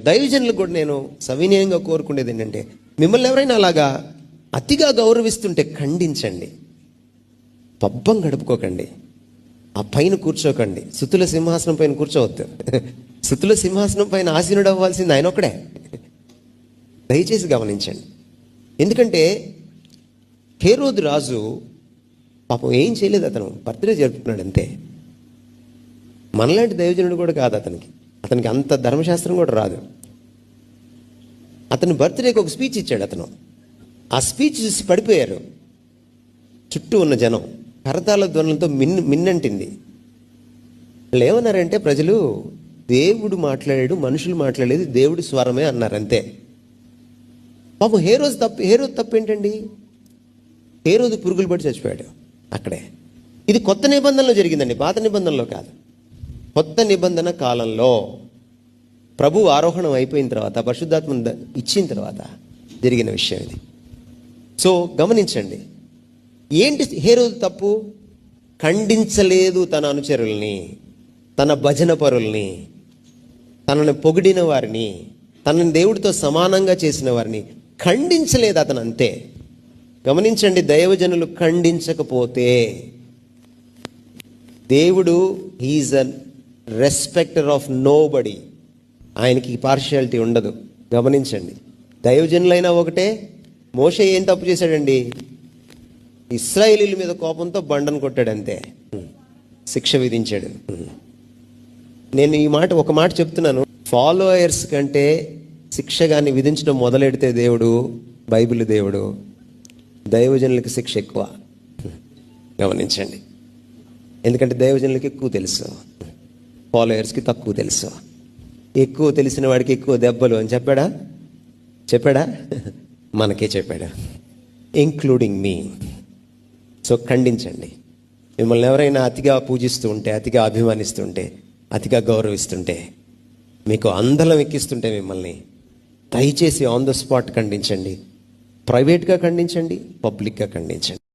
దైవజనులకు కూడా నేను సవినయంగా కోరుకునేది ఏంటంటే మిమ్మల్ని ఎవరైనా అలాగా అతిగా గౌరవిస్తుంటే ఖండించండి. పబ్బం గడుపుకోకండి. ఆ పైన కూర్చోకండి. సుతుల సింహాసనం పైన కూర్చోవద్దు. సుతుల సింహాసనం పైన ఆసీనుడు అవ్వాల్సింది ఆయన ఒక్కడే. దయచేసి గమనించండి. ఎందుకంటే హేరోదు రాజు పాపం ఏం చేయలేదు అతను. బర్త్డే జరుపుకున్నాడు అంతే. మనలాంటి దైవజనుడు కూడా కాదు అతనికి. అతనికి అంత ధర్మశాస్త్రం కూడా రాదు. అతని బర్త్డేకి ఒక స్పీచ్ ఇచ్చాడు అతను. ఆ స్పీచ్ చూసి పడిపోయారు. చుట్టూ ఉన్న జనం కరతాల ధ్వనులతో మిన్ మిన్నంటింది. వాళ్ళు ఏమన్నారంటే ప్రజలు దేవుడు మాట్లాడాడు మనుషులు మాట్లాడేది దేవుడి స్వరమే అన్నారు అంతే పాపం హే రోజు తప్పు హే రోజు తప్పు ఏంటండి ఏ రోజు పురుగులు పడి చచ్చిపోయాడు అక్కడే. ఇది కొత్త నిబంధనలో జరిగిందండి పాత నిబంధనలో కాదు. కొత్త నిబంధన కాలంలో ప్రభు ఆరోహణం అయిపోయిన తర్వాత పరిశుద్ధాత్మను ఇచ్చిన తర్వాత జరిగిన విషయం ఇది. సో గమనించండి. ఏంటి హేరోదు తప్పు? ఖండించలేదు తన అనుచరుల్ని తన భజన పరుల్ని తనను పొగిడిన వారిని తనని దేవుడితో సమానంగా చేసిన వారిని ఖండించలేదు అతను అంతే. గమనించండి దైవజనులు ఖండించకపోతే దేవుడు he is an respecter of nobody ఆయనకి పార్షియాలిటీ ఉండదు. గమనించండి. దైవజనులైనా ఒకటే మోష ఏం తప్పు చేశాడండి? ఇస్రాయేలీల మీద కోపంతో బండను కొట్టాడు అంతే శిక్ష విధించాడు. నేను ఈ మాట ఒక మాట చెప్తున్నాను. ఫాలోయర్స్ కంటే శిక్ష కానీ విధించడం మొదలెడితే దేవుడు బైబిల్ దేవుడు దైవజనులకి శిక్ష ఎక్కువ. గమనించండి. ఎందుకంటే దైవజనులకి ఎక్కువ తెలుసు. ఫాలోయర్స్కి తక్కువ తెలుసు. ఎక్కువ తెలిసిన వాడికి ఎక్కువ దెబ్బలు అని చెప్పాడా? చెప్పాడా? మనకే చెప్పాడు. ఇంక్లూడింగ్ మీ సో ఖండించండి. మిమ్మల్ని ఎవరైనా అతిగా పూజిస్తూ ఉంటే అతిగా అభిమానిస్తుంటే అతిగా గౌరవిస్తుంటే మీకు అందలం ఎక్కిస్తుంటే మిమ్మల్ని దయచేసి ఆన్ ద స్పాట్ ఖండించండి. ప్రైవేట్గా ఖండించండి పబ్లిక్గా ఖండించండి.